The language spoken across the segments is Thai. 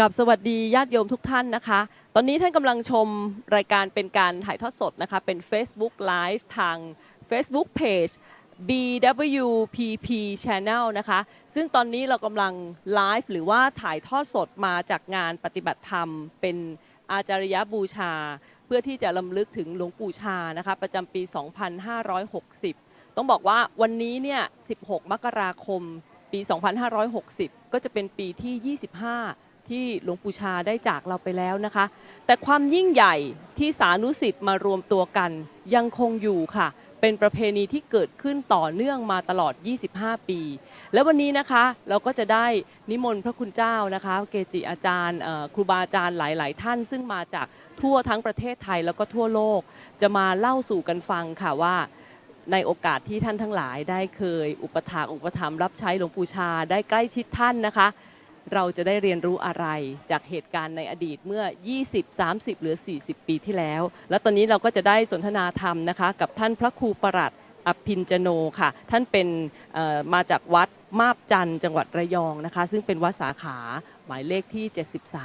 กับสวัสดีญาติโยมทุกท่านนะคะ ตอนนี้ท่านกำลังชมรายการเป็นการถ่ายทอดสดนะคะ เป็น Facebook Live ทาง Facebook Page BWPP Channel นะคะ ซึ่งตอนนี้เรากำลังไลฟ์หรือว่าถ่ายทอดสดมาจากงานปฏิบัติธรรม เป็นอาจารยบูชา เพื่อที่จะลำลึกถึงหลวงปู่ชานะคะ ประจำปี 2560 ต้องบอกว่าวันนี้เนี่ย 16 มกราคม ปี 2560 ก็จะเป็นปีที่ 25 ที่หลวงปู่ชาได้จากเราไปแล้วนะคะ แต่ความยิ่งใหญ่ที่สานุสิทธิ์มารวมตัวกันยังคงอยู่ค่ะ เป็นประเพณีที่เกิดขึ้นต่อเนื่องมาตลอด 25 ปี และวันนี้นะคะเราก็จะได้นิมนต์พระคุณเจ้านะคะ เกจิอาจารย์ครูบาอาจารย์หลาย ๆ ท่าน ซึ่งมาจากทั่วทั้งประเทศไทยแล้วก็ทั่วโลก จะมาเล่าสู่กันฟังค่ะว่าในโอกาสที่ท่านทั้งหลายได้เคย อุปถากอุปถัมภ์รับใช้หลวงปู่ชาได้ใกล้ชิดท่านนะคะ เราจะได้เรียนรู้อะไรจากเหตุการณ์ในอดีตเมื่อ 20 30 หรือ 40 ปีที่แล้ว แล้วตอนนี้เราก็จะได้สนทนาธรรมนะคะกับท่านพระครูประหลัดอภินจโนค่ะ ท่านเป็นเอ่อมาจากวัดมาบจันทร์จังหวัดระยองนะคะ ซึ่งเป็นวัดสาขาหมายเลขที่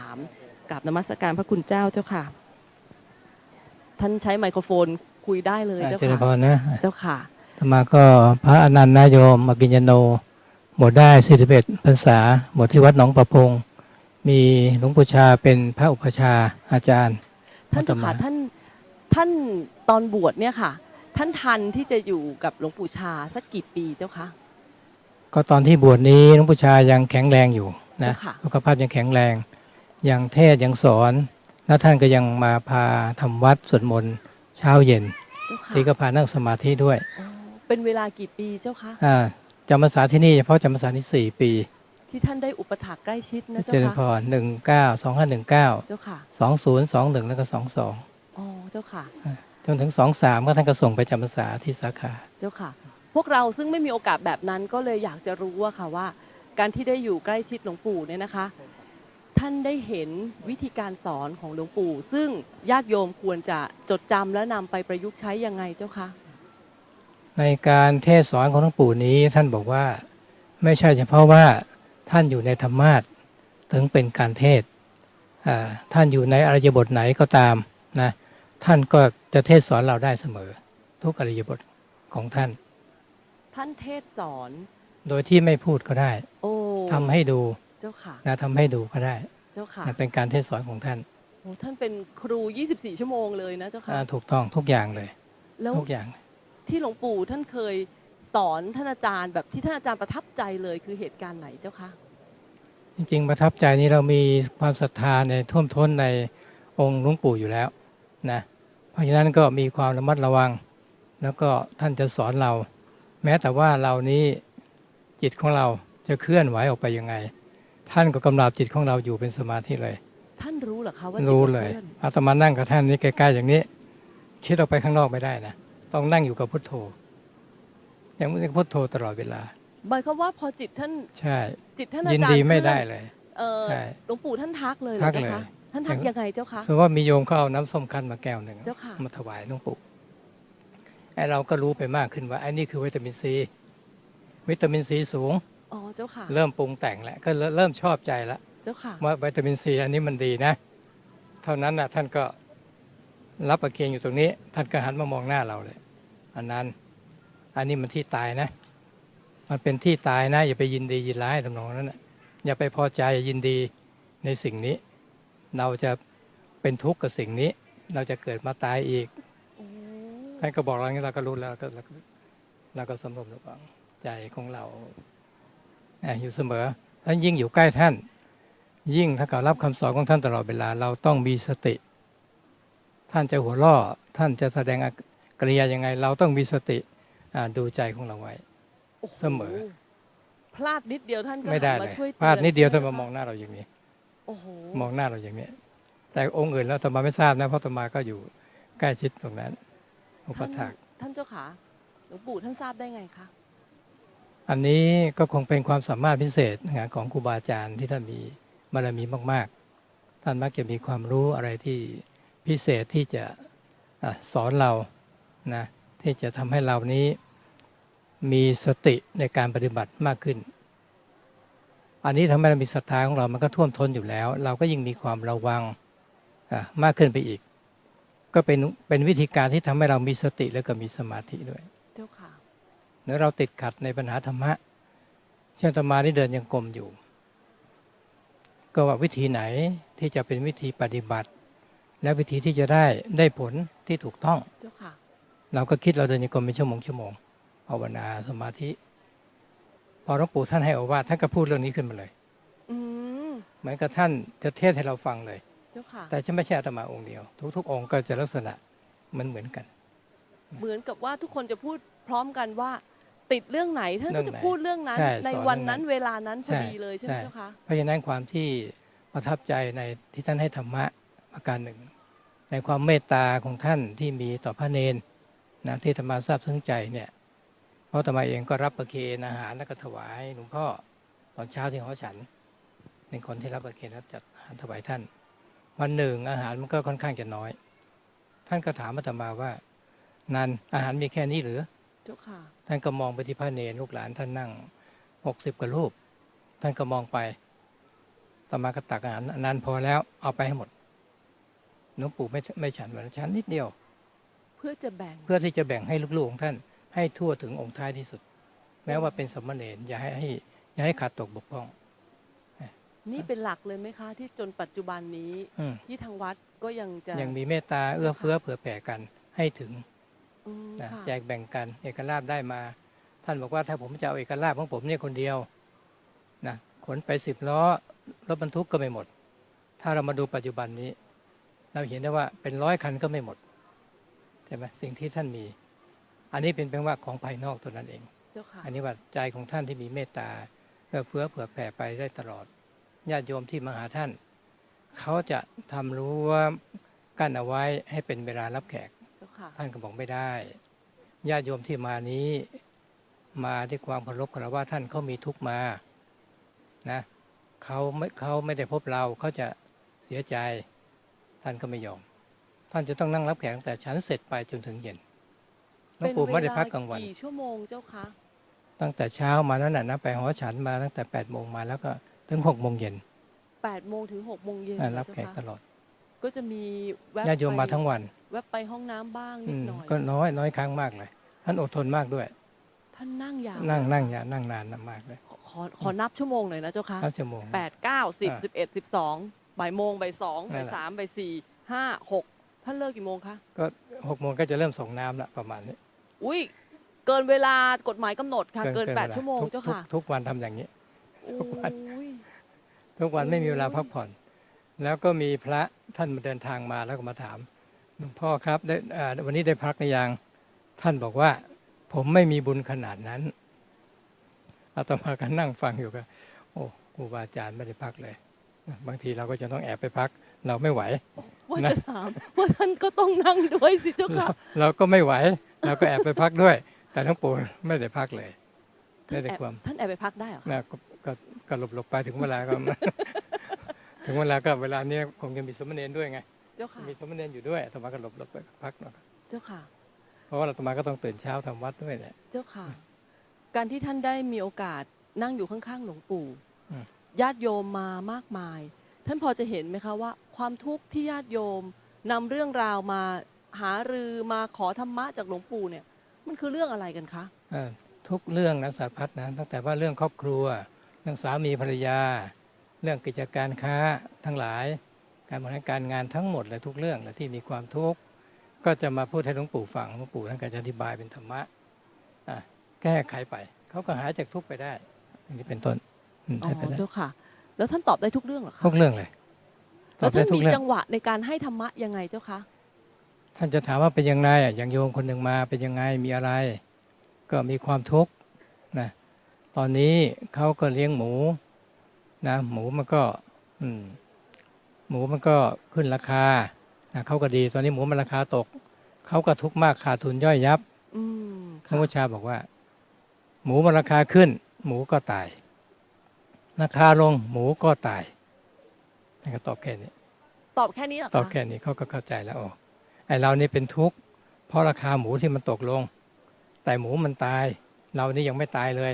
73กราบนมัสการพระคุณเจ้าเจ้าค่ะ ท่านใช้ไมโครโฟนคุยได้เลยอ่าเจ้าเจริญพค่ะรนะเจ้าค่ะธรรมาก็พระอนันต์นายโยมอภิญญโน บวชได้41พรรษาบวชที่วัดหนองประพง มีหลวงปู่ชาเป็นพระอุปชฌาย์อาจารย์ท่านเจ้าค่ะอาตมาท่านท่านตอนบวชเนี่ยค่ะ ท่านทันที่จะอยู่กับหลวงปู่ชาสักกี่ปีเจ้าคะก็ตอนที่บวชนี้หลวงปู่ชายังแข็งแรงอยู่นะเจ้าค่ะสุขภาพยังแข็งแรง ยังเทศน์ยังสอนแล้วท่านก็ยังมาพาทำวัดสวดมนต์เช้าเย็นเจ้าค่ะที่ก็พานั่งสมาธิด้วยอ๋อเป็นเวลากี่ปีเจ้าคะอ่า จำพรรษาที่นี่เฉพาะจำพรรษาที่สี่ปี ที่ท่านได้อุปถากใกล้ชิดนะเจเจ้าริญพคะรหนึ่งเก้าสองห้าหนึ่งเก้าเจ้าค่ะสองศูนย์สองหนึ่งแล้วก็สองสองอ๋อเจ้าค่ะ จนถึงสองสามก็ท่านก็ส่งไปจำพรรษาที่สาขา เจ้าค่ะ พวกเราซึ่งไม่มีโอกาสแบบนั้นก็เลยอยากจะรู้ว่าค่ะว่า การที่ได้อยู่ใกล้ชิดหลวงปู่เนี่ยนะคะ ท่านได้เห็นวิธีการสอนของหลวงปู่ ซึ่งญาติโยมควรจะจดจำและนำไปประยุกต์ใช้ยังไงเจ้าคะ ในการเทศน์สอนของหลวงปู่นี้ท่านบอกว่าไม่ใช่เฉพาะว่าท่านอยู่ในธรรมาสถึงเป็นการเทศน์อ่าท่านอยู่ในอริยบทไหนก็ตามนะท่านก็จะเทศน์สอนเราได้เสมอ ทุกอริยบทของท่าน ท่านเทศสอน โดยที่ไม่พูดก็ได้โอ้ทำให้ดูเจ้าค่ะนะทำให้ดูก็ได้เจ้าค่ะนะเป็นการเทศน์สอนของท่านโอ้ท่านเป็นครู 24 ชั่วโมงเลยนะเจ้าค่ะอ่าถูกต้องทุกอย่างเลยแล้วทุกอย่าง ที่หลวงปู่ท่านเคยสอนท่านอาจารย์แบบที่ท่านอาจารย์ประทับใจเลยคือเหตุการณ์ไหนเจ้าคะจริงๆประทับใจนี้เรามีความศรัทธาในท่วมท้นในองค์หลวงปู่อยู่แล้วนะเพราะฉะนั้นก็มีความระมัดระวัง แล้วก็ท่านจะสอนเรา แม้แต่ว่าเรานี้จิตของเราจะเคลื่อนไหวออกไปยังไง ท่านก็กำลับจิตของเราอยู่เป็นสมาธิเลย ท่านรู้เหรอคะว่ารู้จิตเลยคลื่อนอาตมานั่งกับท่านนี้ใกล้ๆอย่างนี้ คิดออกไปข้างนอกไม่ได้นะ ต้องนั่งอยู่กับพุทโธยังไม่ได้พุทโธตลอดเวลาหมายความว่าพอจิตท่านใช่จิตท่านอาจารยิย์นดีไม่ได้เคลื่อนเลยเออใช่หลวงปู่ท่านทักเลยเหรทัอกเจ้าเลยคะท่านทักยังไงเจ้าคะสมมติว่ามีโยมเขาเอาน้ำส้มคั้นมาแก้วหนึ่งเจ้าค่ะมาถวายหลวงปู่ไอ้เราก็รู้ไปมากขึ้นว่าไอ้นี่คือวิตามินซี วิตามินซีสูงอ๋อเจ้าค่ะ เริ่มปรุงแต่งแล้วก็เริ่มชอบใจแล้วเจ้าค่ะว่าวิตามินซีอันนี้มันดีนะ เท่านั้นนะท่านก็รับประเคียงอยู่ตรงนี้ ท่านก็หันมามองหน้าเราเลย อันนั้น อันนี้มันที่ตายนะ มันเป็นที่ตายนะ อย่าไปยินดียินร้ายทำนองนั้นนะอย่าไปพอใจยินดีในสิ่งนี้ เราจะเป็นทุกข์กับสิ่งนี้ เราจะเกิดมาตายอีกท่านก็บอกเราอย่างนี้เราก็รู้แล้วก็เราก็สำรวมระวังใจของเราอยู่เสมอท่านยิ่งอยู่ใกล้ท่าน ยิ่งถ้าเกิดรับคำสอนของท่านตลอดเวลา เราต้องมีสติ ท่านจะหัวเราะท่านจะแสดง กิริยายังไง เราต้องมีสติอ่าดูใจของเราไว้โอ้โหเสมอ พลาดนิดเดียวท่านก็ไม่ได้หันเลมายช่วยพลาดนิดเดียวท่านใช่มาไหมองหน้าเราอย่างนี้โอ้โหมองหน้าเราอย่างนี้แต่องค์อื่นแล้วธรรมาไม่ทราบนะเพราะธรรมาก็อยู่ใกล้ชิดตรงนั้นอุปถากท่านเจ้าค่ะหลวงปู่ท่านทราบได้ไงคะอันนี้ก็คงเป็นความสามารถพิเศษนะของครูบาอาจารย์ที่ท่านมีบารมีมาก ๆ ท่านมักจะมีความรู้อะไรที่พิเศษที่จะอะสอนเรา นะที่จะทำให้เรานี้มีสติในการปฏิบัติมากขึ้น อันนี้ทำให้เรามีศรัทธาของเรามันก็ท่วมท้นอยู่แล้ว เราก็ยิ่งมีความระวังอะมากขึ้นไปอีก ก็เป็นเป็นวิธีการที่ทำให้เรามีสติแล้วก็มีสมาธิด้วยเจ้าค่ะเมื่อเราติดขัดในปัญหาธรรมะ เช่นอาตมานี่เดินยังกรมอยู่ ก็ว่าวิธีไหนที่จะเป็นวิธีปฏิบัติ และวิธีที่จะได้ได้ผลที่ถูกต้องเจ้าค่ะ เราก็คิดเราเดินยังกรมเป็นชั่วโมงชั่วโมงภาวนาสมาธิ พอหลวงปู่ท่านให้โอวาทท่านก็พูดเรื่องนี้ขึ้นมาเลยอืมเหมือนกับท่านจะเทศให้เราฟังเลยเจ้าค่ะแต่จะไม่ใช่อาตมาองค์เดียว ทุกๆ องค์ก็จะลักษณะเหมือนเหมือนกัน เหมือนกับว่าทุกคนจะพูดพร้อมกันว่า ติดเรื่องไหนท่านเรื่ก็องจะไหนพูดเรื่องนั้นใช่ในสอนวันเรื่องนั้นั้นนเวลานั้นพอใช่ดีเลยใช่ไหมใช่เจ้าคะเพราะฉะนั้นความที่ประทับใจในที่ท่านให้ธรรมะประการหนึ่ง ในความเมตตาของท่านที่มีต่อพระเนน นะที่ธรรมาทราบซึ้งใจเนี่ยเพราะธรรมาเองก็รับประเคนอาหารแล้วก็ถวายหลวงพ่อตอนเช้าที่หอฉันเป็นคนที่รับประเคนแล้วจัดอาหารถวายท่าน วันหนึ่งอาหารมันก็ค่อนข้างจะน้อย ท่านก็ถามอาตมาว่า นันอาหารมีแค่นี้หรือเจ้าค่ะท่านก็มองไปที่พระเนรลูกหลานท่านนั่งหกสิบกว่ารูป ท่านก็มองไปต่อมาก็ตักอาหารอันนั้นพอแล้วเอาไปให้หมดหลวงปู่ไม่ไม่ฉันวันนนฉันนิดเดียว เพื่อจะแบ่ง เพื่อที่จะแบ่งให้ลูกๆของท่านให้ทั่วถึงองค์ท้ายที่สุด แม้ว่าเป็นสมณเณรอย่าให้ให้อย่าให้ขาดตกบกพร่อง นี่เป็นหลักเลยไหมคะ ที่จนปัจจุบันนี้อืม ที่ทางวัดก็ยังจะยังมีเมตตาเอื้อเฟื้อเผื่อแผ่กันให้ถึงอืมนะค่ะแจกแบ่งกันเอกลาภได้มา ท่านบอกว่าถ้าผมจะเอาเอกลาภของผมเนี่ยคนเดียวนะขนไปสิบล้อรถบรรทุกก็ไม่หมด ถ้าเรามาดูปัจจุบันนี้ เราเห็นได้ว่าเป็นร้อยคันก็ไม่หมด ใช่ไหมสิ่งที่ท่านมี อันนี้เป็นเพียงว่าของภายนอกตัวนั้นเองเจ้าค่ะอันนี้ว่าใจของท่านที่มีเมตตาเอื้อเฟื้อเผื่อแผ่ไปได้ตลอดญาติโยมที่มาหาท่าน เขาจะทำรู้ว่ากั้นเอาไว้ให้เป็นเวลารับแขกเจ้าค่ะท่านก็บอกไม่ได้ญาติโยมที่มานี้ มาด้วยความเคารพคารวะท่านเขามีทุกข์มานะเขาไม่เขาไม่ได้พบเราเขาจะเสียใจ ท่านก็ไม่ยอม ท่านจะต้องนั่งรับแขกตั้งแต่ฉันเสร็จไปจนถึงเย็นหลวงปู่ไม่ได้พักกลางวันเป็เกี่ชั่วโมงเจ้าคะตั้งแต่เช้ามานั้นน่ะนะไปหอฉันมาตั้งแต่แปดโมงมาแล้วก็ถึงหกโมงเย็นแปดโมงถึงหกโมงเย็นอ่ารับแขเจ้ากตคะลอด ก็จะมีแวบญาติโยมมาไปทั้งวัน แวบไปห้องน้ำบ้างนิอืดมหน่อยก็น้อยน้อยครั้งมากเลย ท่านอดทนมากด้วย ท่านนั่งยาวนั่งนั่งอย่านั่งนานนะมากเลยขอขอขอนับชั่วโมงหน่อยนะเจ้าคะเก้าชั่วโมงแปดเก้าสิบอ่าสิบเอ็ดสิบสองบ่ายโมงบ่ายสองนั่บ่านยแหละสามบ่ายสี่ห้าหก ท่านเลิกกี่โมงคะ ก็หกโมงก็จะเริ่มส่งน้ำละประมาณนี้อุ้ยเกินเวลากฎหมายกำหนดค่ะ เกินวแปดลาชั่วโมงทุกเจ้าทุกค่ะทุกวันทำอย่างนี้โอ้ทุกวันยทุกวันไม่มีเวลาโอ้ยพักผ่อน แล้วก็มีพระท่านมาเดินทางมาแล้วก็มาถามหลวงพ่อครับได้อ่าวันนี้ได้พักหรือยังท่านบอกว่า ผมไม่มีบุญขนาดนั้นอาตมาก็นั่งฟังอยู่ก็โอ้ครูบาอาจารย์ไม่ได้พักเลย บางทีเราก็จะต้องแอบไปพัก เราไม่ไหวว่านะจะถามว่าท่านก็ต้องนั่งด้วยสิเจ้าเราค่ะเราก็ไม่ไหว เราก็แอบไปพักด้วย แต่หลวงปู่ไม่ได้พักเลยไม่ได้แอบความท่านแอบไปพักได้เหรอคะนะก็ก็ก็หลบหลบไปถึงเวลาก็ถึงเวลาก็เวลาเนี้ยคงจะมีสมณเณรด้วยไงเจ้าค่ะมีสมณเณรอยู่ด้วยอาตมาก็หลบหลบไปพักหน่อยเจ้าค่ะ เพราะว่าอาตมาก็ต้องตื่นเช้าทำวัดด้วยแหละเจ้าค่ะ การที่ท่านได้มีโอกาสนั่งอยู่ข้างๆหลวงปู่อืมญาติโยมมามากมาย ท่านพอจะเห็นไหมคะว่า ความทุกข์ที่ญาติโยมนำเรื่องราวมาหารือมาขอธรรมะจากหลวงปู่เนี่ย มันคือเรื่องอะไรกันคะเออทุกเรื่องนะสารพัดนะตั้งแต่ว่าเรื่องครอบครัว เรื่องสามีภรรยา เรื่องกิจการค้าทั้งหลาย การบริหารการงานทั้งหมดเลยทุกเรื่องเลยที่มีความทุกข์ก็จะมาพูดให้หลวงปู่ฟังหลวงปู่ท่านก็จะอธิบายเป็นธรรมะอะแก้ไขไป เขาก็หายจากทุกข์ไปได้อย่างนี้เป็นต้นอืมอ๋อใช่ไปได้เจ้าค่ะ แล้วท่านตอบได้ทุกเรื่องเหรอคะทุกเรื่องเลยตแล้อวบท่าได้นทุกมีเรื่องจังหวะในการให้ธรรมะยังไงเจ้าคะท่านจะถามว่าเป็นยังไงอะอย่างโยมคนหนึ่งมาเป็นยังไงมีอะไร ก็มีความทุกข์นะตอนนี้เขาก็เลี้ยงหมูนะหมูมันก็อืมหมูมันก็ขึ้นราคานะเขาก็ดี ตอนนี้หมูมันราคาตกเขาก็ทุกข์มากขาดทุนย่อยยับอืมพค่ะระพุทธเจ้าบอกว่า หมูมันราคาขึ้น หมูก็ตาย ราคาลงหมูก็ตายท่ก็ตอบแค่นี้ ตอบแค่นี้เหรอตอบแค่นี้เขาก็เข้าใจแล้วอ๋อไอเรานี่เป็นทุกข์เพราะราคาหมูที่มันตกลง แต่หมูมันตาย เรานี่ยังไม่ตายเลย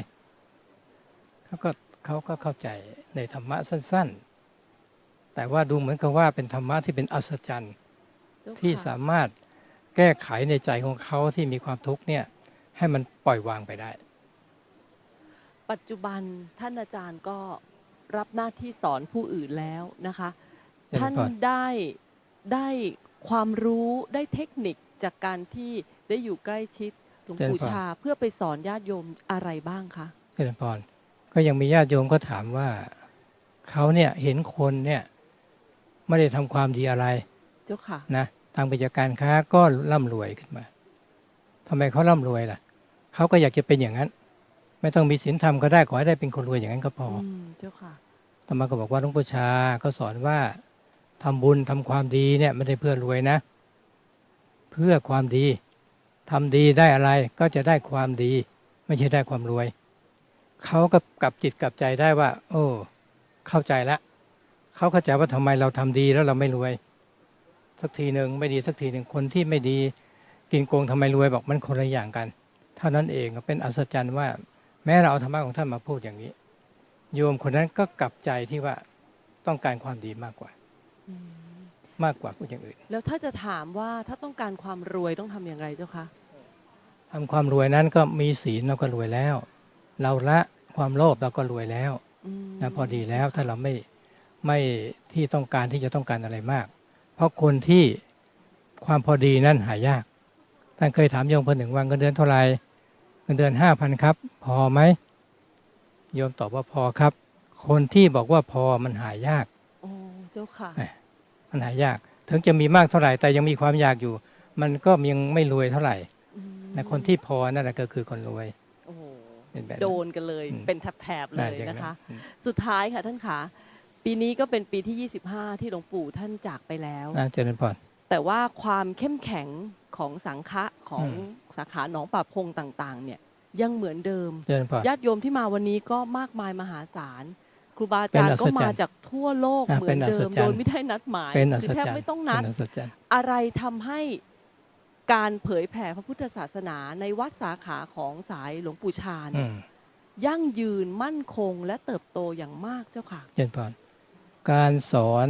เขาก็เขาก็เข้าใจในธรรมะสั้น ๆ แต่ว่าดูเหมือนกับว่าเป็นธรรมะที่เป็นอัศจรรย์ที่สามารถแก้ไขในใจของเขาที่มีความทุกข์เนี่ย ให้มันปล่อยวางไปได้ ปัจจุบันท่านอาจารย์ก็รับหน้าที่สอนผู้อื่นแล้วนะคะ เจริญพร ท่านได้ได้ความรู้ได้เทคนิคจากการที่ได้อยู่ใกล้ชิดหลวงปู่ชาเพื่อไปสอนญาติโยมอะไรบ้างคะเจริญพรก็ยังมีญาติโยมก็ถามว่าเขาเนี่ยเห็นคนเนี่ยไม่ได้ทำความดีอะไรเจ้าค่ะ นะทางกิจการค้าก็ร่ำรวยขึ้นมาทำไมเขาร่ำรวยล่ะเขาก็อยากจะเป็นอย่างนั้น ไม่ต้องมีศีลธรรมก็ได้ขอให้ได้เป็นคนรวยอย่างนั้นก็พออืมเจ้าค่ะธรรมาก็บอกว่าหลวงปู่ชาก็สอนว่าทำบุญทำความดีเนี่ยไม่ได้เพื่อรวยนะ เพื่อความดีทำดีได้อะไรก็จะได้ความดี ไม่ใช่ได้ความรวย เขาก็กลับจิตกลับใจได้ว่า โอ้ เข้าใจละเขาเข้าใจว่าทำไมเราทำดีแล้วเราไม่รวย สักทีหนึ่งไม่ดีสักทีหนึ่งคนที่ไม่ดีกินโกงทำไมรวยบอกมันคนละอย่างกัน เท่านั้นเองเป็นอัศจรรย์ว่า แม้เราเอาธรรมะของท่านมาพูดอย่างนี้ โยมคนนั้นก็กลับใจที่ว่าต้องการความดีมากกว่าอืมมากกว่าคนอย่างอื่น แล้วถ้าจะถามว่าถ้าต้องการความรวยต้องทำอย่างไรเจ้าคะทำความรวยนั้นก็มีศีลเราก็รวยแล้ว เราละความโลภเราก็รวยแล้วมนะพอดีแล้วถ้าเราไม่ไม่ที่ต้องการที่จะต้องการอะไรมาก เพราะคนที่ความพอดีนั้นหายากท่านเคยถามโยมคนหนึ่งว่าเงินเดือนเท่าไหร่ เงินเดือนห้าพันครับ พอไหมโยมตอบว่าพอครับ คนที่บอกว่าพอมันหายากโอ้เจ้าค่ะมันหายาก ถึงจะมีมากเท่าไหร่ แต่ยังมีความอยากอยู่ มันก็ยังไม่รวยเท่าไหร่อืมนะคนที่พอนั่นแหละก็คือคนรวยโอ้โหเป็นแบบโดนกันเลยอืมเป็นแถบๆเลยอย่างนะคะอืมสุดท้ายค่ะท่านขาปีนี้ก็เป็นปีที่ 25 ที่หลวงปู่ท่านจากไปแล้วน่าเจริญพร แต่ว่าความเข้มแข็งของสังฆะของอืมสาขาหนองป่าพงต่างๆ เนี่ยยังเหมือนเดิมเจริญพรญาติโยมที่มาวันนี้ก็มากมายมหาศาลครูบาอาจารเป็นย์อัศก็จรรย์มาจากทั่วโลกอะเหมืเป็อนนอัเดิศมจรรย์โดยไม่ได้นัดหมายเป็นอัคืศแทบจรรย์ไม่ต้องนัดเป็นอัศจรรย์อะไรทำให้การเผยแผ่พระพุทธศาสนาในวัดสาขาของสายหลวงปู่ชาอืเนี่ยมยั่งยืนมั่นคงและเติบโตอย่างมากเจ้าค่ะเจริญพรการสอน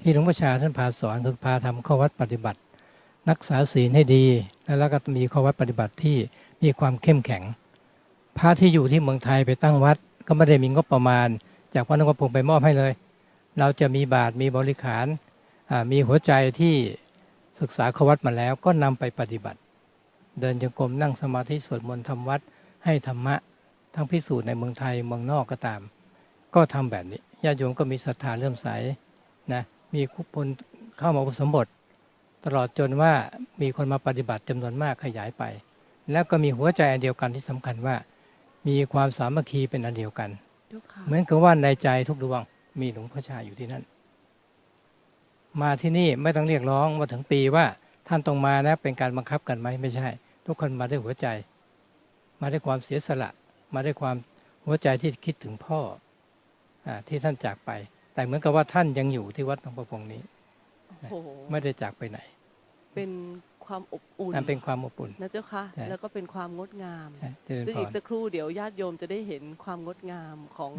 ที่หลวงพ่อชาท่านพาสอนคือพาทำข้อวัดปฏิบัติรักษาศีลให้ดี แล้วก็มีข้อวัดปฏิบัติที่มีความเข้มแข็ง พระที่อยู่ที่เมืองไทยไปตั้งวัด ก็ไม่ได้มีงบประมาณ จากวัดนกพงศ์ไปมอบให้เลย เราจะมีบาทมีบริขารมีหัวใจที่ศึกษาข้อวัดมาแล้วก็นำไปปฏิบัติ เดินจงกรมนั่งสมาธิสวดมนต์ทำวัดให้ธรรมะ ทั้งพิสูจน์ในเมืองไทยเมืองนอกก็ตาม ก็ทำแบบนี้ญาติโยมก็มีศรัทธาเลื่อมใสนะ มีคนเข้ามาอุปสมบท ตลอดจนว่ามีคนมาปฏิบัติจำนวนมากขยายไป แล้วก็มีหัวใจอันเดียวกันที่สำคัญว่า มีความสามัคคีเป็นอันเดียวกันเจ้าค่ะเหมือนกับว่าในใจทุกดวงมีหลวงพ่อชาอยู่ที่นั่น มาที่นี่ไม่ต้องเรียกร้องว่าถึงปีว่าท่านต้องมานะเป็นการบังคับกันไหมไม่ใช่ ทุกคนมาด้วยหัวใจ มาด้วยความเสียสละ มาด้วยความหัวใจที่คิดถึงพ่ออาที่ท่านจากไป แต่เหมือนกับว่าท่านยังอยู่ที่วัดหลวงประพงนี้โอ้โหไม่ได้จากไปไหน เป็นความอบอุ่นนั่นเป็นความอบอุ่นนะเจ้าค่ะใช่แล้วก็เป็นความงดงามใช่เจริญซึ่งพอีกรสักครู่เดี๋ยวญาติโยมจะได้เห็นความงดงามของ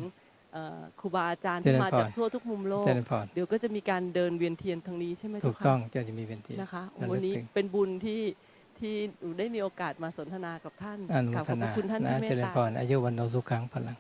เอ่อครูบาอาจารย์เจริที่ญมาพรจากทั่วทุกมุมโลกเจริญพรเดี๋ยวก็จะมีการเดินเวียนเทียนทางนี้ใช่ไหมถูเจ้ากค่ะต้องจะมีเวนทีนะคะโอ้ระลึกวันนี้ถึงเป็นบุญที่ที่หนูได้มีโอกาสมาสนทนากับท่านอนุโมกราบทขอบพนาระคุณท่านนะที่เมเจตริญตาพรอายุวันโนสุขังพลัง